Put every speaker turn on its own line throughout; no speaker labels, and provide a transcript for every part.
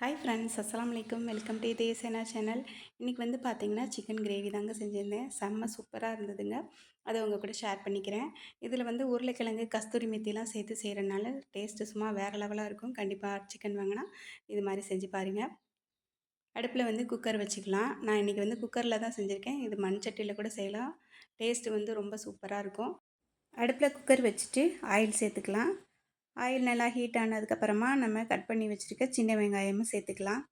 Hi friends அஸ்லாம் வலைக்கம் welcome to தேசேனா channel இன்றைக்கி வந்து பார்த்திங்கன்னா சிக்கன் கிரேவி தாங்க செஞ்சுருந்தேன். செம்ம சூப்பராக இருந்ததுங்க. அதை உங்கள் கூட ஷேர் பண்ணிக்கிறேன். இதில் வந்து உருளைக்கிழங்கு கஸ்தூரி மெத்திலாம் சேர்த்து செய்கிறனால டேஸ்ட்டு சும்மா வேறு லெவலாக இருக்கும். கண்டிப்பாக சிக்கன் வாங்கினா இது மாதிரி செஞ்சு பாருங்கள் அடுப்பில் வந்து குக்கர் வச்சுக்கலாம். நான் இன்றைக்கி வந்து குக்கரில் தான் செஞ்சுருக்கேன். இது மண் சட்டியில் கூட செய்யலாம். டேஸ்ட்டு வந்து ரொம்ப சூப்பராக இருக்கும். அடுப்பில் குக்கர் வச்சுட்டு ஆயில் சேர்த்துக்கலாம். ஆயில் நல்லா ஹீட் ஆனதுக்கப்புறமா நம்ம கட் பண்ணி வச்சுருக்க சின்ன வெங்காயமும் சேர்த்துக்கலாம்.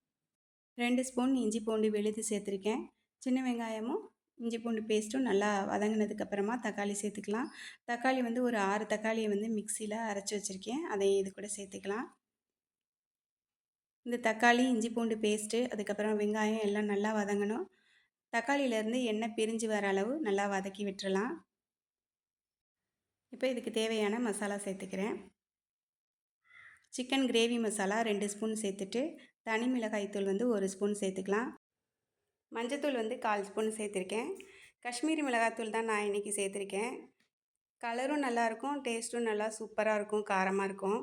ரெண்டு ஸ்பூன் இஞ்சி பூண்டு விழுது சேர்த்துருக்கேன். சின்ன வெங்காயமும் இஞ்சி பூண்டு பேஸ்ட்டும் நல்லா வதங்கினதுக்கப்புறமா தக்காளி சேர்த்துக்கலாம். தக்காளி வந்து ஒரு ஆறு தக்காளியை வந்து மிக்சியில் அரைச்சி வச்சுருக்கேன். அதையும் இது கூட சேர்த்துக்கலாம். இந்த தக்காளி இஞ்சி பூண்டு பேஸ்ட்டு அதுக்கப்புறம் வெங்காயம் எல்லாம் நல்லா வதங்கணும். தக்காளியிலேருந்து எண்ணெய் பிரிஞ்சு வர அளவு நல்லா வதக்கி விட்டுறலாம். இப்போ இதுக்கு தேவையான மசாலா சேர்த்துக்கிறேன். சிக்கன் கிரேவி மசாலா ரெண்டு ஸ்பூன் சேர்த்துட்டு தனி மிளகாய்த்தூள் வந்து ஒரு ஸ்பூன் சேர்த்துக்கலாம். மஞ்சத்தூள் வந்து கால் ஸ்பூன் சேர்த்துருக்கேன். காஷ்மீரி மிளகாத்தூள் தான் நான் இன்றைக்கி சேர்த்துருக்கேன். கலரும் நல்லாயிருக்கும் டேஸ்ட்டும் நல்லா சூப்பராக இருக்கும் காரமாக இருக்கும்.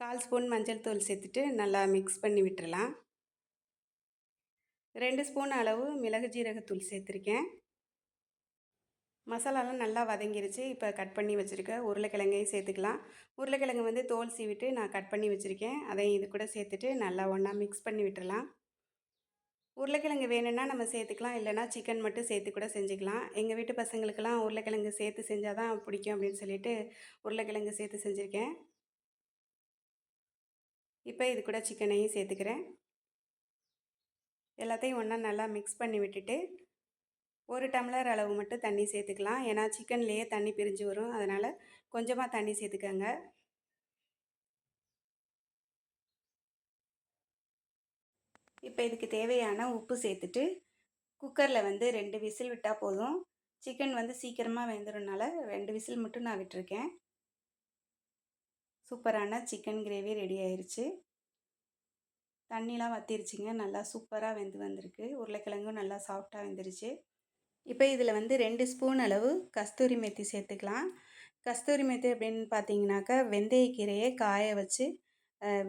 கால் ஸ்பூன் மஞ்சள் தூள் சேர்த்துட்டு நல்லா மிக்ஸ் பண்ணி விட்டுறலாம். ரெண்டு ஸ்பூன் அளவு மிளகு ஜீரகத்தூள் சேர்த்துருக்கேன். மசாலாலாம் நல்லா வதங்கிருச்சு. இப்போ கட் பண்ணி வச்சுருக்க உருளைக்கிழங்கையும் சேர்த்துக்கலாம். உருளைக்கிழங்கு வந்து தோல் சீவிட்டு நான் கட் பண்ணி வச்சுருக்கேன். அதையும் இது கூட சேர்த்துட்டு நல்லா ஒன்றா மிக்ஸ் பண்ணி விட்டுடலாம் உருளைக்கிழங்கு வேணும்னா நம்ம சேர்த்துக்கலாம். இல்லைனா சிக்கன் மட்டும் சேர்த்து கூட செஞ்சுக்கலாம். எங்கள் வீட்டு பசங்களுக்கெல்லாம் உருளைக்கிழங்கு சேர்த்து செஞ்சால் தான் பிடிக்கும் அப்படின்னு சொல்லிட்டு உருளைக்கிழங்கு சேர்த்து செஞ்சுருக்கேன். இப்போ இது கூட சிக்கனையும் சேர்த்துக்கிறேன். எல்லாத்தையும் ஒன்றா நல்லா மிக்ஸ் பண்ணி விட்டுட்டு ஒரு டம்ளர் அளவு மட்டும் தண்ணி சேர்த்துக்கலாம். ஏன்னா சிக்கன்லேயே தண்ணி பிரிஞ்சு வரும். அதனால் கொஞ்சமாக தண்ணி சேர்த்துக்கோங்க. இப்போ இதுக்கு தேவையான உப்பு சேர்த்துட்டு குக்கரில் வந்து ரெண்டு விசில் விட்டால் போதும். சிக்கன் வந்து சீக்கிரமாக வெந்துடும்னால ரெண்டு விசில் மட்டும் நான் விட்டுருக்கேன். சூப்பரான சிக்கன் கிரேவி ரெடி ஆயிடுச்சு தண்ணிலாம் வத்திருச்சுங்க. நல்லா சூப்பராக வெந்து வந்திருக்கு. உருளைக்கிழங்கும் நல்லா சாஃப்டாக வெந்துருச்சு. இப்போ இதில் வந்து ரெண்டு ஸ்பூன் அளவு கஸ்தூரி மெத்தி சேர்த்துக்கலாம். கஸ்தூரி மெத்தி அப்படின்னு பார்த்தீங்கன்னாக்கா வெந்தயக்கீரையை காய வச்சு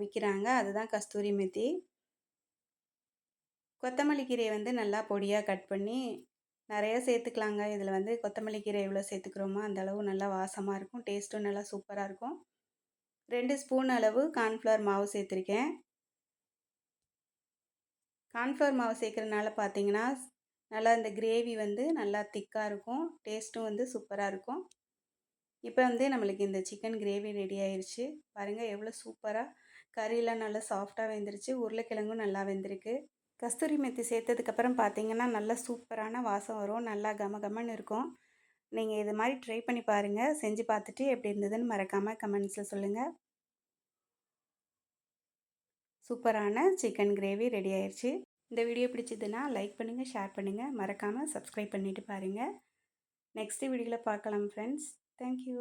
விற்கிறாங்க அதுதான் கஸ்தூரி மெத்தி. கொத்தமல்லி கீரையை வந்து நல்லா பொடியாக கட் பண்ணி நிறையா சேர்த்துக்கலாங்க. இதில் வந்து கொத்தமல்லி கீரை எவ்வளோ சேர்த்துக்கிறோமோ அந்த அளவு நல்லா வாசமாக இருக்கும். டேஸ்ட்டும் நல்லா சூப்பராக இருக்கும். ரெண்டு ஸ்பூன் அளவு கார்ன்ஃப்ளவர் மாவு சேர்த்துருக்கேன். கார்ன்ஃப்ளவர் மாவு சேர்க்குறதுனால பார்த்தீங்கன்னா நல்லா இந்த கிரேவி வந்து நல்லா திக்காக இருக்கும். டேஸ்ட்டும் வந்து சூப்பராக இருக்கும். இப்போ வந்து நம்மளுக்கு இந்த சிக்கன் கிரேவி ரெடி ஆயிடுச்சு பாருங்கள் எவ்வளோ சூப்பராக கறியெலாம் நல்லா சாஃப்டாக வெந்துருச்சு. உருளைக்கிழங்கும் நல்லா வெந்திருக்கு. கஸ்தூரி மெத்தி சேர்த்ததுக்கப்புறம் பார்த்தீங்கன்னா நல்லா சூப்பரான வாசம் வரும். நல்லா கம கமன்னு இருக்கும். நீங்கள் இது மாதிரி ட்ரை பண்ணி பாருங்கள் செஞ்சு பார்த்துட்டு எப்படி இருந்ததுன்னு மறக்காமல் கமெண்ட்ஸில் சொல்லுங்கள் சூப்பரான சிக்கன் கிரேவி ரெடி ஆயிடுச்சு இந்த வீடியோ பிடிச்சதுன்னா லைக் பண்ணுங்கள் ஷேர் பண்ணுங்கள் மறக்காமல் சப்ஸ்கிரைப் பண்ணிவிட்டு பாருங்கள் நெக்ஸ்ட்டு வீடியோவில் பார்க்கலாம் ஃப்ரெண்ட்ஸ் தேங்க்யூ